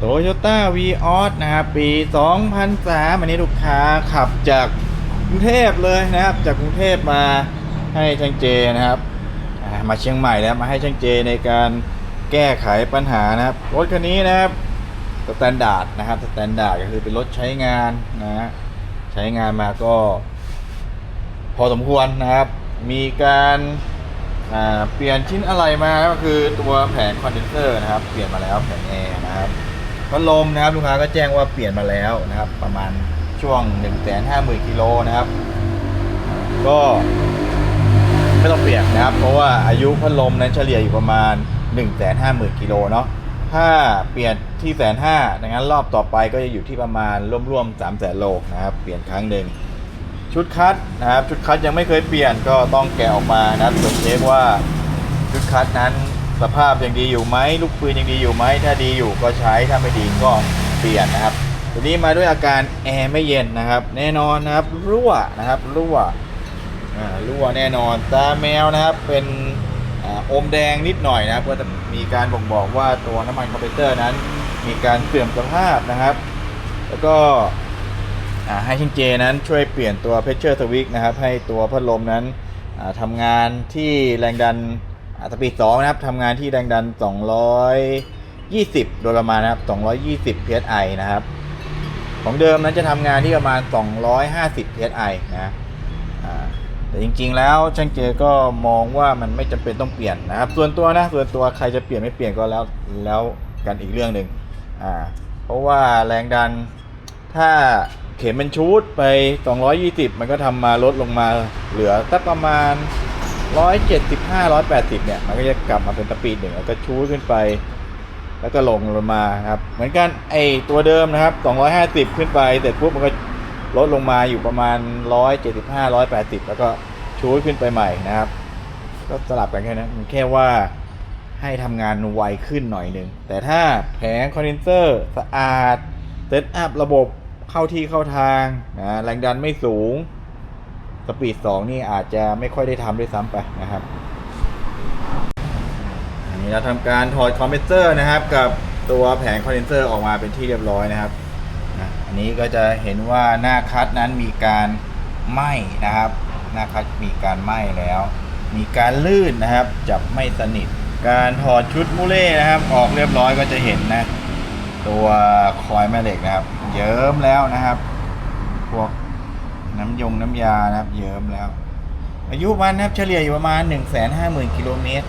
โตโยต้าวีออสนะครับปี 2003อันนี้ลูกค้าขับจากกรุงเทพเลยนะครับ จากกรุงเทพมาให้ช่างเจนะครับมาเชียงใหม่แล้วมาให้ช่างเจในการแก้ไขปัญหานะครับรถคันนี้นะครับสแตนดาร์ดนะครับสแตนดาร์ดก็คือเป็นรถใช้งานนะใช้งานมาก็ พอสมควรนะครับ มีการเปลี่ยนชิ้นอะไรมาก็คือตัวแผงคอนเดนเซอร์นะครับ เปลี่ยนมาแล้วแผงแอร์ พัดลมนะครับลูกค้าก็แจ้งว่าเปลี่ยนมาแล้วนะครับ ประมาณช่วง 1 5 0 0 0 0กิโลนะครับ ก็ไม่ต้องเปลี่ยนนะครับ เพราะว่าอายุพัดลมนั้นเฉลี่ยอยู่ประมาณ 1 5 0 0 0 0กิโลเนาะถ้าเปลี่ยนที่แสนห้าดังนั้นรอบต่อไปก็จะอยู่ที่ประมาณร่วมๆ3 0 0 0 0 0โลนะครับ เปลี่ยนครั้งหนึ่งชุดคัดนะครับ ชุดคัดยังไม่เคยเปลี่ยนก็ต้องแกะออกมานะตรวจเช็คว่าชุดคัดนั้น สภาพยังดีอยู่ไหมลูกปืนยังดีอยู่ไหมถ้าดีอยู่ก็ใช้ถ้าไม่ดีก็เปลี่ยนนะครับทีนี้มาด้วยอาการแอร์ไม่เย็นนะครับ แน่นอนนะครับรั่วนะครับรั่วอ่ารั่วแน่นอนตาแมวนะครับเป็นอ่าอมแดงนิดหน่อยนะครับก็จะมีการบ่งบอกว่าตัวน้ำมันคอมเพรสเตอร์นั้น มีการเสื่อมสภาพนะครับ แล้วก็อ่าให้ชิงเจนั้นช่วยเปลี่ยนตัวเพชเชอร์สวิกนะครับให้ตัวพัดลมนั้นอ่าทำงานที่แรงดัน สปีดสองนะครับทำงานที่แรงดัน 220 โดยประมาณนะครับ 220 psi นะครับ ของเดิมนั้นจะทำงานที่ประมาณ 250 psi นะอ่าแต่จริงๆแล้วช่างเจก็มองว่ามันไม่จำเป็นต้องเปลี่ยนนะครับ ส่วนตัวนะส่วนตัวใครจะเปลี่ยนไม่เปลี่ยนก็แล้วแล้วกันอีกเรื่องหนึ่งอ่าเพราะว่าแรงดันถ้าเข็มเป็นชูดไป 220 มันก็ทำมาลดลงมาเหลือสักประมาณ 175 180 เนี่ย มันก็จะกลับมาเป็นสปีดหนึ่งแล้วก็ชูขึ้นไป แล้วก็ลงลงมาครับ เหมือนกันไอตัวเดิมนะครับ 250 ขึ้นไปเสร็จปุ๊บมันก็ลดลงมาอยู่ประมาณ 175 180 แล้วก็ชูขึ้นไปใหม่นะครับ ก็สลับกันแค่นั้นมันแค่ว่าให้ทำงานไวขึ้นหน่อยหนึ่ง แต่ถ้าแผงคอนเดนเซอร์สะอาดเซตอัพระบบเข้าที่เข้าทางนะแรงดันไม่สูง สปีด 2 นี่อาจจะไม่ค่อยได้ทำด้วยซ้ำไปนะครับ เราทำการถอดคอมเพรสเซอร์นะครับ กับตัวแผงคอนเดนเซอร์ออกมาเป็นที่เรียบร้อยนะครับนะอันนี้ก็จะเห็นว่าหน้าคัดนั้นมีการไหม้นะครับ หน้าคัดมีการไหม้แล้ว มีการลื่นนะครับ จับไม่สนิท การถอดชุดมูเล่นะครับ ออกเรียบร้อยก็จะเห็นนะ ตัวคอยแม่เหล็กนะครับ เยิ้มแล้วนะครับ พวกน้ำยงน้ำยานะครับ เยิ้มแล้ว อายุมันนะครับเฉลี่ยอยู่ประมาณ 1 5 0 0 0 0กิโลเมตร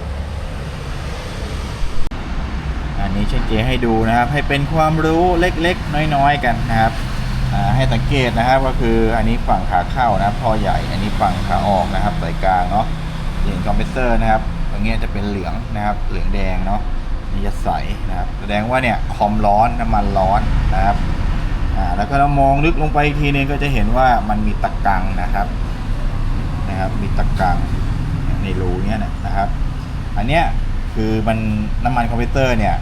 นนี้เช่นเจให้ดูนะครับ ให้เป็นความรู้เล็กๆ น้อยๆกันนะครับให้สังเกตนะครับก็คืออันนี้ฝั่งขาเข้านะครับท่อใหญ่ อันนี้ฝั่งขาออกนะครับสายกลางเนาะเห็นคอมเพรสเซอร์นะครับตรงเนี้ยจะเป็นเหลืองนะครับ เหลืองแดงเนาะนี่จะใสนะครับ แสดงว่าเนี่ยคอมร้อนน้ำมันร้อนนะครับอ่าแล้วก็เรามองลึกลงไปอีกทีนึงก็จะเห็นว่ามันมีตะกังนะครับนะครับ มีตะกังในรูเนี้ยนะครับ อันเนี้ยคือมันน้ำมันคอมพิวเตอร์เนี่ย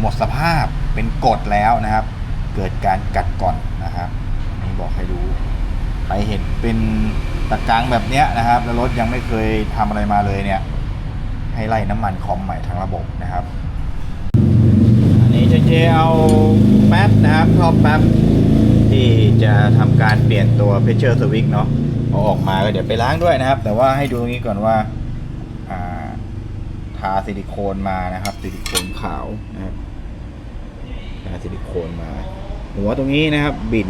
หมดสภาพเป็นกดแล้วนะครับ เกิดการกัดก่อนนะครับนนี้บอกให้รู้ไปเห็นเป็นตะกรังแบบเนี้ยนะครับ แล้วรถยังไม่เคยทำอะไรมาเลยเนี่ย ให้ไล่น้ำมันคอมใหม่ทั้งระบบนะครับ อันนี้เจเจเอาแป๊บนะครับท่อแป๊บที่จะทำการเปลี่ยนตัวเพชเชอร์สวิกเนาะเอาออกมาก็เดี๋ยวไปล้างด้วยนะครับ แต่ว่าให้ดูตรงนี้ก่อนว่าอ่าทาซิลิโคนมานะครับ ซิลิโคนขาวนะครับ ทาซิลิโคนมา หัวตรงนี้นะครับบิน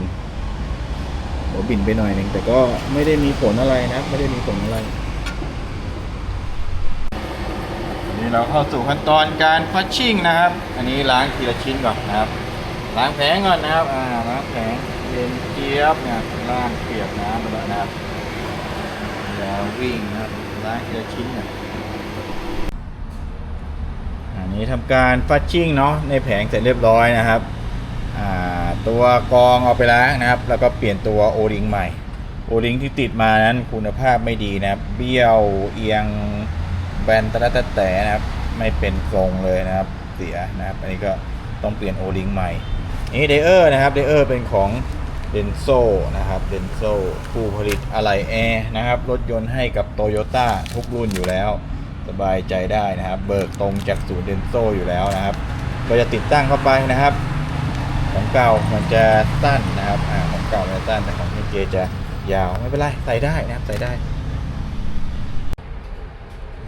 หัวบินไปหน่อยหนึ่งแต่ก็ไม่ได้มีผลอะไรนะไม่ได้มีผลอะไรนนี้เราเข้าสู่ขั้นตอนการพัชชิ่งนะครับ อันนี้ล้างทีละชิ้นก่อนนะครับล้างแผงก่อนนะครับอ่าล้างแผงเย็นเจี๊ยบเนี่ยล้างเปียกน้ำไปแล้วนะครับแล้ววิ่งนะครับล้างทีละชิ้นก่อนอั นนี้ทำการฟัชชิ่งเนาะในแผงเสร็จเรียบร้อยนะครับตัวกองเอาไปล้างนะครับ แล้วก็เปลี่ยนตัวโอริงใหม่โอริงที่ติดมานั้นคุณภาพไม่ดีนะครับ เบี้ยวเอียงแบนตะละตะแต่นะครับ ไม่เป็นทรงเลยนะครับเสียนะครับ อันนี้ก็ต้องเปลี่ยนโอริงใหม่นี่เดเออร์นะครับเดเออร์เป็นของเดนโซนะครับเดนโซผู้ผลิตอะไหล่แอร์นะครับ รถยนต์ให้กับโตโยต้าทุกรุ่นอยู่แล้ว สบายใจได้นะครับ เบิกตรงจากศูนย์เดนโซอยู่แล้วนะครับ ก็จะติดตั้งเข้าไปนะครับ ของเก่ามันจะสั้นนะครับอ่าของเก่ามันจะสั้นแต่ของเจจะยาวไม่เป็นไรใส่ได้นะครับใส่ได้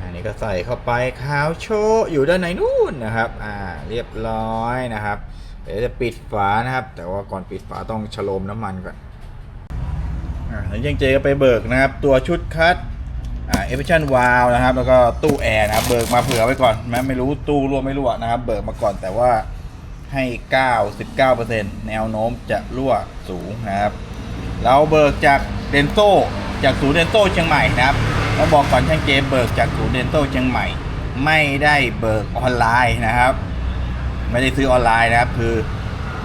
อันนี้ก็ใส่เข้าไปขาวโชว์อยู่ด้านในนู่นนะครับ อ่า เรียบร้อยนะครับ เดี๋ยวจะปิดฝานะครับ แต่ว่าก่อนปิดฝาต้องฉโลมน้ำมันก่อนอ่าแล้วยังเจก็ไปเบิกนะครับ ตัวชุดคัด เอฟเฟชั่นวาลนะครับ แล้วก็ตู้แอร์นะครับ เบิกมาเผื่อไว้ก่อนแม้ไม่รู้ตู้รั่วไม่รั่วนะครับ เบิกมาก่อนแต่ว่าให้ 99%แนวโน้มจะรั่วสูงนะครับ เราเบิกจากเดนโซจากศูนย์เดนโซเชียงใหม่นะครับเราบอกก่อนช่างเจเบิกจากศูนย์เดนโซเชียงใหม่ ไม่ได้เบิกออนไลน์นะครับ ไม่ได้ซื้อออนไลน์นะครับ คือ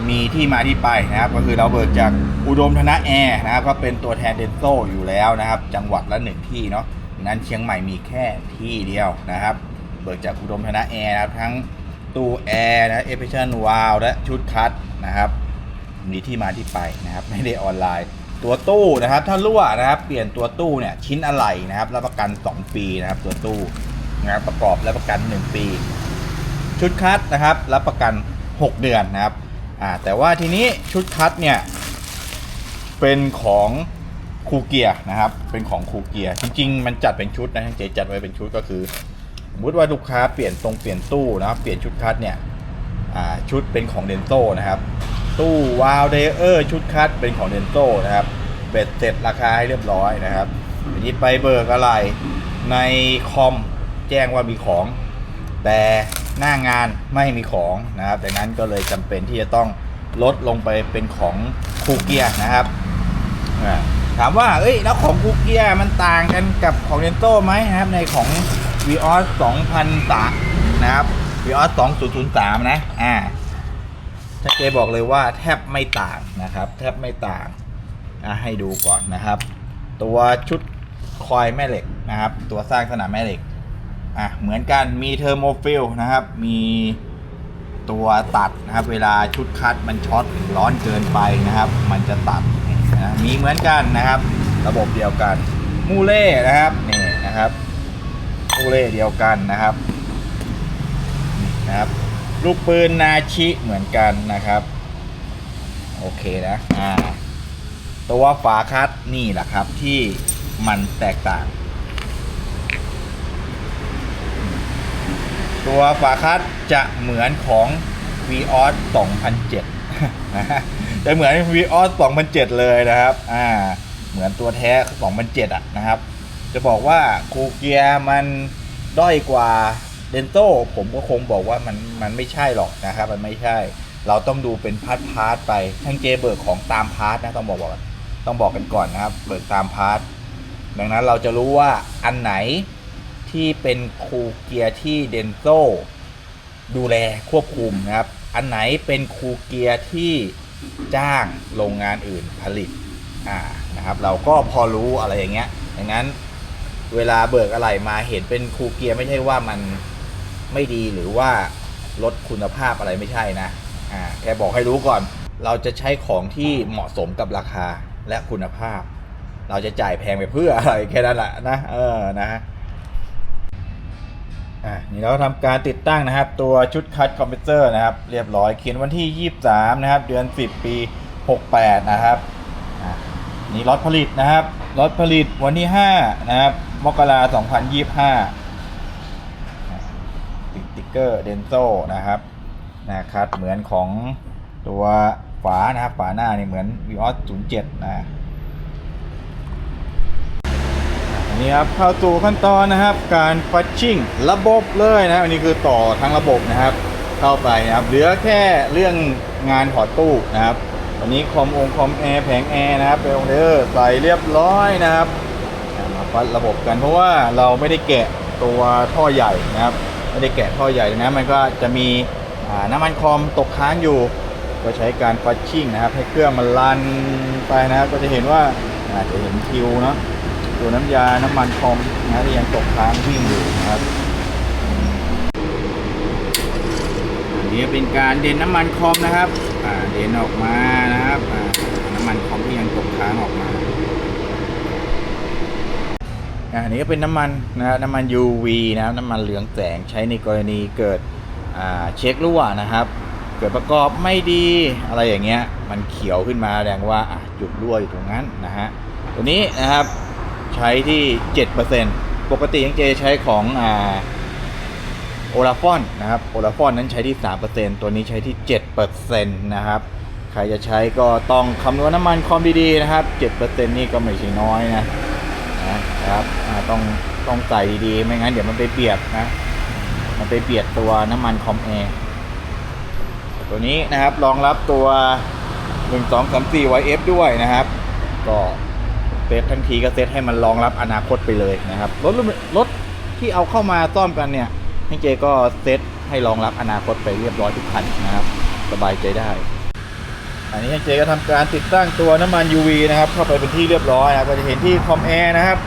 มีที่มาที่ไปนะครับ ก็คือเราเบิกจากอุดมธนะแอร์นะครับ ก็เป็นตัวแทนเดนโซอยู่แล้วนะครับ จังหวัดละหนึ่งที่เนาะ นั้นเชียงใหม่มีแค่ที่เดียวนะครับ เบิกจากอุดมธนะแอร์นะครับทั้งตู้แอร์นะเอฟเฟชั่นวาลและชุดคัดนะครับ มีที่มาที่ไปนะครับ ไม่ได้ออนไลน์ ตัวตู้นะครับ ถ้ารั่วนะครับ เปลี่ยนตัวตู้เนี่ยชิ้นอะไหล่นะครับรับประกัน 2 ปีนะครับ ตัวตู้นะครับประกอบรับประกัน 1 ปี ชุดคัดนะครับรับประกัน 6 เดือนนะครับอ่าแต่ว่าทีนี้ชุดคัดเนี่ยเป็นของ คูเกียร์นะครับ เป็นของคูเกียร์จริง ๆ มันจัดเป็นชุดนะเจจัดไว้เป็นชุดก็คือสมมติว่าลูกค้าเปลี่ยนตรงเปลี่ยนตู้นะครับ เปลี่ยนชุดคัดเนี่ยชุดเป็นของเดนโซนะครับ ตู้วาลเดอร์ชุดคัดเป็นของเดนโซนะครับเบ็ดเสร็จราคาให้เรียบร้อยนะครับทีนี้ไปเบิกอะไรในคอมแจ้งว่ามีของ แต่หน้างานไม่มีของนะครับดังนั้นก็เลยจำเป็นที่จะต้องลดลงไปเป็นของคูเกียนะครับ ถามว่า เอ้ย แล้วของคูเกียมันต่างกันกับของเดนโซไหมนะครับ ในของ v ีออส2003นะครับ v ีออส2003นย์สามนะ อ่าถ้าเจบอกเลยว่าแทบไม่ต่างนะครับ แทบไม่ต่างอะให้ดูก่อนนะครับ ตัวชุดคอยแม่เหล็กนะครับ ตัวสร้างสนามแม่เหล็ก อะ เหมือนกัน มีเทอร์โมฟิลนะครับ มีตัวตัดนะครับ เวลาชุดคัดมันช็อตหรือร้อนเกินไปนะครับ มันจะตัด นะมีเหมือนกันนะครับ ระบบเดียวกันมูเล่นะครับนี่นะครับมูเล่เดียวกันนะครับนะครับ ลูกปืนนาชิเหมือนกันนะครับ โอเคนะอ่าตัวฝาคัดนี่แหละครับที่มันแตกต่าง ตัวฝาคัดจะเหมือนของ v ีออส2007นะฮะ จะเหมือน v ีออส2007 เลยนะครับ อ่า เหมือนตัวแท้ 2007 อะนะครับ จะบอกว่าคูเกียร์มันด้อยกว่าเดนโซผมก็คงบอกว่ามันมันไม่ใช่หรอกนะครับ มันไม่ใช่ เราต้องดูเป็นพาร์ทพาร์ทไปทั้งเจเบิร์กของตามพาร์ทนะต้องบอกว่าต้องบอกกันก่อนนะครับ เบิกตามพาร์ทดังนั้นเราจะรู้ว่าอันไหนที่เป็นคูเกียร์ที่เดนโซดูแลควบคุมนะครับ อันไหนเป็นคูเกียร์ที่ จ้างโรงงานอื่นผลิตอ่านะครับเราก็พอรู้อะไรอย่างเงี้ยดังนั้นเวลาเบิกอะไรมาเห็นเป็นคูเกียร์ไม่ใช่ว่ามันไม่ดีหรือว่าลดคุณภาพอะไรไม่ใช่นะอ่าแค่บอกให้รู้ก่อน เราจะใช้ของที่เหมาะสมกับราคาและคุณภาพ เราจะจ่ายแพงไปเพื่ออะไรแค่นั้นแหละนะเออนะ อ่านี่เราทำการติดตั้งนะครับ ตัวชุดคัดคอมพิวเตอร์นะครับ เรียบร้อยเขียนวันที่ 23 นะครับ เดือน 10 ปี 68 นะครับนี่ล็อตผลิตนะครับล็อตผลิตวันที่ 5 นะครับ มกราคม2025 ติดติ๊กเกอร์เดนโซนะครับนะครับเหมือนของตัวฝานะครับ ฝาหน้านี่เหมือน v ีออส07 นะอั นนี้ครับเข้าสู่ขั้นตอนนะครับ การฟัชชิ่งระบบเลยนะอันนี้คือต่อทั้งระบบนะครับ เข้าไปนะครับเหลือแค่เรื่องงานถอดตู้นะครับวันนี้คอมองคอมแอร์แผงแอร์นะครับเปลงเดอร์ใส่เรียบร้อยนะครับมาฟัดระบบกันเพราะว่าเราไม่ได้แกะตัวท่อใหญ่นะครับไม่ได้แกะท่อใหญ่นะมันก็จะมีน้ำมันคอมตกค้างอยู่ ก็ใช้การฟัชชิ่งนะครับ ให้เครื่องมันรันไปนะครับก็จะเห็นว่าอาจจะเห็นคิวเนาะ ตัวน้ำยาน้ำมันคอมนะที่ยังตกค้างวิ่งอยู่นะครับอันนี้เป็นการเด่นน้ำมันคอมนะครับเด่นออกมานะครับน้ำมันคอมที่ยังตกค้างออกมาอันนี้ก็เป็นน้ำมันนะครับน้ำมัน UV นะครับน้ำมันเหลืองแสงใช้ในกรณีเกิดเช็ครั่วนะครับ เกิดประกอบไม่ดีอะไรอย่างเงี้ยมันเขียวขึ้นมาแสดงว่าจุดรั่วอยู่ตรงนั้นนะฮะตัวนี้นะครับ ใช้ที่ 7%ปกติยังเจใช้ของอ่าโอลาฟอนนะครับโอลาฟอนนั้นใช้ที่ 3%ตัวนี้ใช้ที่ 7%นะครับ ใครจะใช้ก็ต้องคำนวณน้ำมันคอมดีๆนะครับ 7%นี่ก็ไม่ใช่น้อยนะนะครับต้องต้องใส่ดีๆ ไม่งั้นเดี๋ยวมันไปเบียดนะ มันไปเบียดตัวน้ำมันคอมแอร์ตัวนี้นะครับรองรับตัว 1 2 3 4 YF ด้วยนะครับ ก็ เซตทั้งทีก็เซตให้มันรองรับอนาคตไปเลยนะครับรถรถที่เอาเข้ามาซ่อมกันเนี่ยให้เจก็เซตให้รองรับอนาคตไปเรียบร้อยทุกคันนะครับ สบายใจได้ อันนี้เจก็ทำการติดตั้งตัวน้ำมัน UV นะครับ เข้าไปเป็นที่เรียบร้อยนะครับก็จะเห็นที่คอมแอร์นะครับ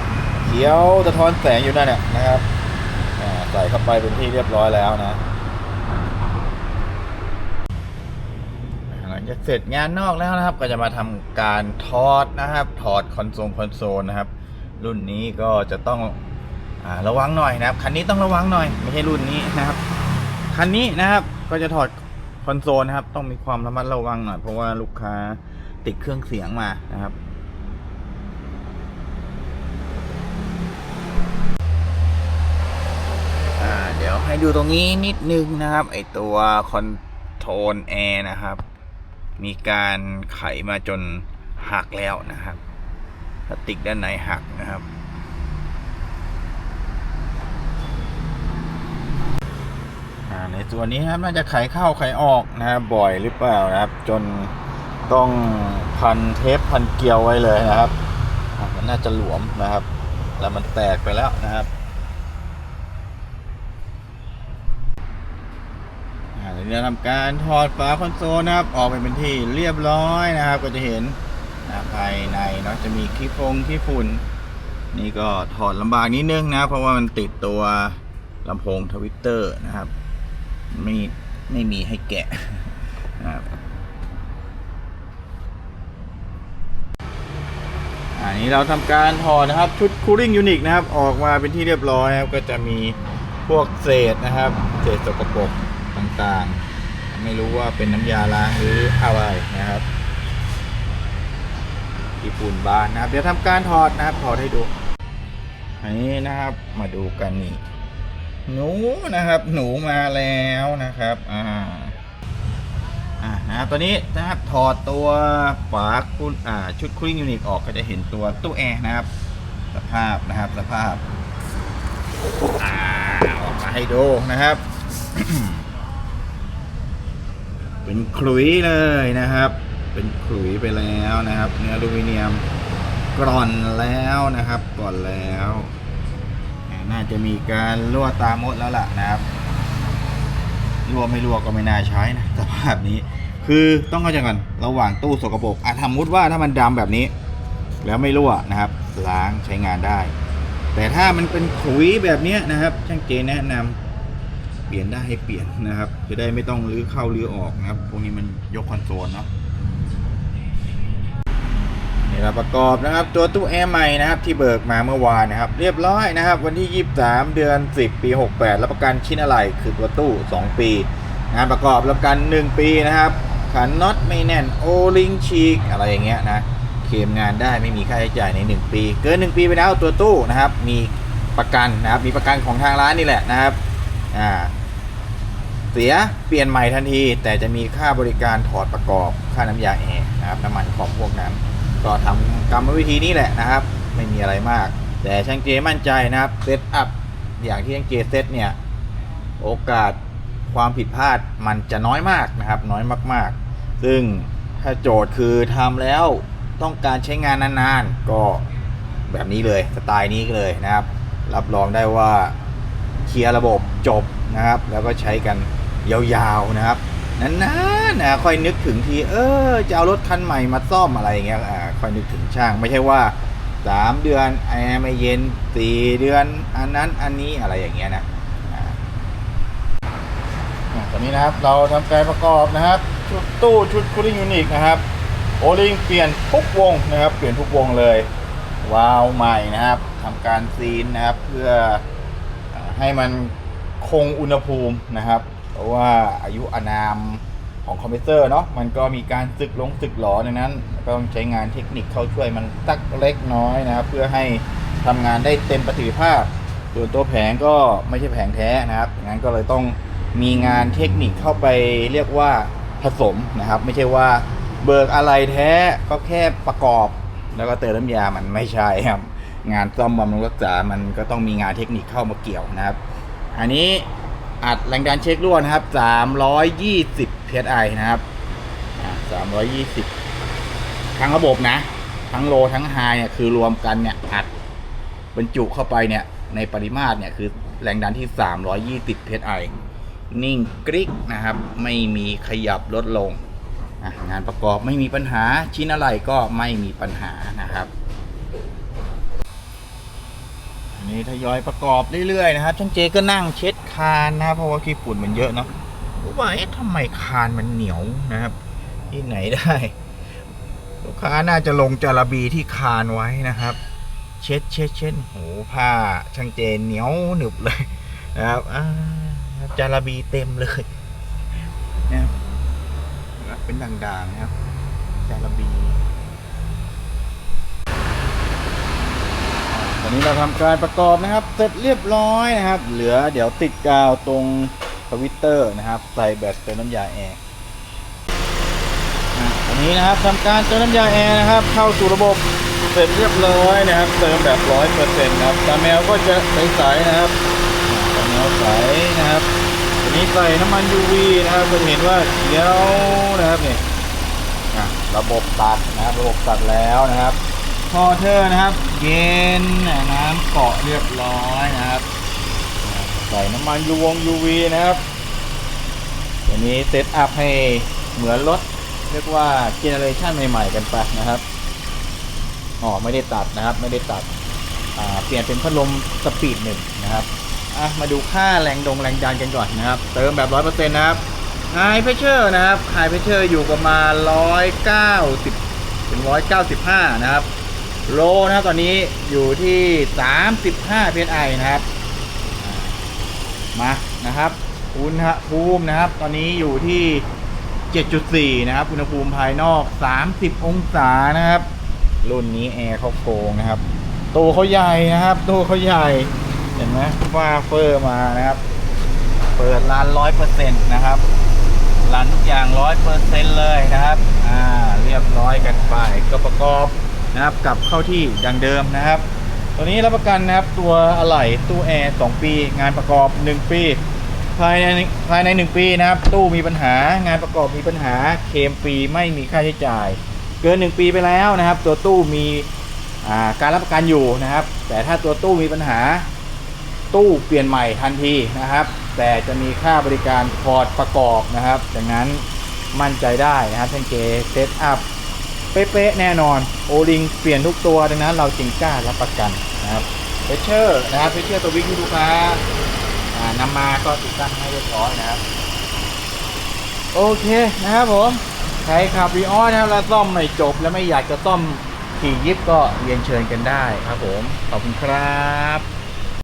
เขียวสะท้อนแสงอยู่นั่นแหละนะครับใส่เข้าไปเป็นที่เรียบร้อยแล้วนะ หลังจาก เสร็จงานนอกแล้วนะครับ ก็จะมาทำการถอดนะครับ ถอดคอนโซลคอนโซลนะครับ รุ่นนี้ก็จะต้องอระวังหน่อยนะครับคันนี้ต้องระวังหน่อย ไม่ใช่รุ่นนี้นะครับคันนี้นะครับก็จะถอดคอนโซลนะครับ ต้องมีความระมัดระวังหน่อยเพราะว่าลูกค้าติดเครื่องเสียงมานะครับเดี๋ยวให้ดูตรงนี้นิดนึงนะครับ ไอตัวคอนโทรลแอร์นะครับ มีการไขมาจนหักแล้วนะครับพลาสติกด้านในหักนะครับ ในส่วนนี้ครับน่าจะไขเข้าไขออกนะครับบ่อยหรือเปล่านะครับ จนต้องพันเทปพันเกลียวไว้เลยนะครับ มันน่าจะหลวมนะครับ แล้วมันแตกไปแล้วนะครับ อ่า เดี๋ยวเราทำการถอดฝาคอนโซลนะครับ ออกไปเป็นที่เรียบร้อยนะครับ ก็จะเห็นนะภายในเนาะจะมีขี้ฟงขี้ฝุ่น นี่ก็ถอดลำบากนิดนึงนะ เพราะว่ามันติดตัวลำโพงทวิตเตอร์นะครับ ไม่ไม่มีให้แกะนะครับอันนี้เราทำการถอดนะครับชุดคูลิ่งยูนิคนะครับ ออกมาเป็นที่เรียบร้อยนะครับ ก็จะมีพวกเศษนะครับ เศษสกปรก ต่างๆ ไม่รู้ว่าเป็นน้ำยาล้างหรืออะไรนะครับญี่ปุ่นบานนะครับ เดี๋ยวทำการถอดนะครับถอดให้ดู อันนี้นะครับมาดูกันนี่หนูนะครับ หนูมาแล้วนะครับอ่าอ่านะครับตัวนี้นะครับถอดตัวฝาคุณอ่าชุดคูลิ่งยูนิตออกก็จะเห็นตัวตู้แอร์นะครับ สภาพนะครับสภาพอ่าออกมาให้ดูนะครับ เป็นขลุยเลยนะครับ เป็นขลุยไปแล้วนะครับ เนื้ออลูมิเนียมกร่อนแล้วนะครับกร่อนแล้ว น่าจะมีการรั่วตามดแล้วล่ะนะครับรั่วไม่รั่วก็ไม่น่าใช้นะสภาพนี้ คือต้องเข้าใจกันระหว่างตู้สกปรกอาจสมมติว่าถ้ามันดำแบบนี้ แล้วไม่รั่วนะครับ ล้างใช้งานได้ แต่ถ้ามันเป็นขุยแบบนี้นะครับช่างเจแนะนำ เปลี่ยนได้ให้เปลี่ยนนะครับ จะได้ไม่ต้องรื้อเข้ารื้อออกนะครับ พวกนี้มันยกคอนโซลเนาะนี่เราประกอบนะครับตัวตู้แอร์ใหม่นะครับที่เบิกมาเมื่อวานนะครับ เรียบร้อยนะครับ วันที่ 23 เดือน 10 ปี 68 รับประกันชิ้นอะไรคือตัวตู้ 2 ปีงานประกอบรับประกัน 1 ปีนะครับขันน็อตไม่แน่นโอลิงฉีกอะไรอย่างเงี้ยนะเคลมงานได้ไม่มีค่าใช้จ่ายใน 1 ปี เกิน 1 ปีไปแล้วตัวตู้นะครับ มีประกันนะครับ มีประกันของทางร้านนี่แหละนะครับอ่า เสียเปลี่ยนใหม่ทันที แต่จะมีค่าบริการถอดประกอบค่าน้ำยาแอร์นะครับน้ำมันของพวกนั้น ก็ทำกรรมวิธีนี้แหละนะครับ ไม่มีอะไรมาก แต่ช่างเจมั่นใจนะครับเซตอัพอย่างที่ช่างเจเซตเนี่ยโอกาสความผิดพลาดมันจะน้อยมากนะครับ น้อยมากๆ ซึ่งถ้าโจทย์คือทำแล้วต้องการใช้งานนานๆ ก็แบบนี้เลยสไตล์นี้เลยนะครับ รับรองได้ว่าเคลียร์ระบบจบ นะครับ แล้วก็ใช้กันยาวๆนะครับนานๆนะค่อยนึกถึงทีเออจะเอารถคันใหม่มาซ่อมอะไรอย่างเงี้ยอ่าค่อยนึกถึงช่าง ไม่ใช่ว่าสามเดือนแอร์ไม่เย็นสี่เดือนอันนั้นอันนี้อะไรอย่างเงี้ยนะอ่าตอนนี้นะครับเราทำการประกอบนะครับชุดตู้ชุดคูลิ่งยูนิคนะครับโอลิงเปลี่ยนทุกวงนะครับ เปลี่ยนทุกวงเลยวาล์วใหม่นะครับทำการซีนนะครับ เพื่อให้มัน คงอุณหภูมินะครับ เพราะว่าอายุอานามของคอมพิวเตอร์เนาะมันก็มีการสึกลงสึกหลอดังนั้นก็ต้องใช้งานเทคนิคเข้าช่วยมันสักเล็กน้อยนะครับ เพื่อให้ทำงานได้เต็มประสิทธิภาพ ส่วนตัวแผงก็ไม่ใช่แผงแท้นะครับงั้นก็เลยต้องมีงานเทคนิคเข้าไปเรียกว่าผสมนะครับ ไม่ใช่ว่าเบิกอะไรแท้ก็แค่ประกอบ แล้วก็เติมน้ำยามันไม่ใช่ครับ งานซ่อมบำรุงรักษา มันก็ต้องมีงานเทคนิคเข้ามาเกี่ยวนะครับ อันนี้อัดแรงดันเช็ครั่วนะครับ 320 psi นะครับอ่า320 ทั้งระบบนะ ทั้งโลทั้งไฮเนี่ยคือรวมกันเนี่ยอัดบรรจุเข้าไปเนี่ยในปริมาตรเนี่ยคือแรงดันที่ 320 psi นิ่งกริกนะครับ ไม่มีขยับลดลง งานประกอบไม่มีปัญหาชิ้นอะไรก็ไม่มีปัญหานะครับ อั นนี้ทยอยประกอบเรื่อยๆนะครับช่างเจก็นั่งเช็ดคานนะครับเพราะว่าขี้ฝุ่นมันเยอะเนาะว่าเอ๊ะทำไมคานมันเหนียวนะครับ ที่ไหนได้ ลูกค้าน่าจะลงจาระบีที่คานไว้นะครับ เช็ดเช็ดเช็ดโหผ้าช่างเจเหนียวหนึบเลยนะครับอาจาระบีเต็มเลยนะครับเป็นด่างๆนะครับจาระบี ต อนนี้เราทำการประกอบนะครับ เสร็จเรียบร้อยนะครับ เหลือเดี๋ยวติดกาวตรงทวิตเตอร์นะครับใส่แบตเติมน้ำยาแอร์อะตอนนี้นะครับทำการเติมน้ำยาแอร์นะครับ เข้าสู่ระบบเสร็จเรียบร้อยนะครับ เติมแบบร้อยเปอร์เซ็นต์ครับตาแมวก็จะใสๆนะครับตาแมวใสนะครับตัวนี้ใส่น้ำมัน UV นะครับจะเห็นว่าเขียวนะครับนี่อะระบบตัดนะครับ ระบบตัดแล้วนะครับ พอเทอร์นะครับ เย็นน้ำเกาะเรียบร้อยนะครับ ใส่น้ำมันยูวง UV นะครับตัวนี้เซตอัพให้เหมือนรถเรียกว่าเจเนอเรชันใหม่ ๆ กันไปนะครับอ๋อไม่ได้ตัดนะครับ ไม่ได้ตัดเปลี่ยนเป็นพัดลมสปีดหนึ่งนะครับมาดูค่าแรงดงแรงดันกันก่อนนะครับ เติมแบบร้อยเปอร์เซ็นต์นะครับไฮเพชเชอร์นะครับไฮเพชเชอร์อยู่ประมาณร้อยเก้าสิบถึงร้อยเก้าสิบห้านะครับ โลนะครับตอนนี้อยู่ที่ 35 psi นะครับ มานะครับ อุณหภูมินะครับ ตอนนี้อยู่ที่ 7.4 นะครับ อุณหภูมิภายนอก 30 องศานะครับ รุ่นนี้แอร์เขาโกงนะครับ ตัวเขาใหญ่นะครับ ตัวเขาใหญ่ เห็นไหมฟ้าเฟอร์มานะครับ เปิดร้านร้อยเปอร์เซ็นต์นะครับร้านทุกอย่างร้อยเปอร์เซ็นต์เลยนะครับ อ่า เรียบร้อยกันไปก็ประกอบ นะครับกลับเข้าที่ดังเดิมนะครับ ตัวนี้รับประกันนะครับตัวอะไหล่ตู้แอร์2ปี งานประกอบ 1 ปี ภายในภายใน 1 ปีนะครับ ตู้มีปัญหางานประกอบมีปัญหาเคมฟรีไม่มีค่าใช้จ่าย เกิน 1 ปีไปแล้วนะครับ ตัวตู้มีาการรับประกันอยู่นะครับ แต่ถ้าตัวตู้มีปัญหาตู้เปลี่ยนใหม่ทันทีนะครับ แต่จะมีค่าบริการพอร์ตประกอบนะครับดังนั้นมั่นใจได้นะครับท่านเจเซตอัพ เป๊ะๆแน่นอน โอลิงเปลี่ยนทุกตัวดังนั้นเราจึงกล้ารับประกันนะครับเฟเชอร์นะครับเฟเชอร์ตัววิ่งที่ลูกค้านำมาก็ติดตั้งให้เรียบร้อยนะครับ โอเคนะครับผมใครขับรีออนะครับแล้วซ่อมไม่จบแล้วไม่อยากจะซ่อมขี่ยิบก็เรียนเชิญกันได้ครับผม ขอบคุณครับ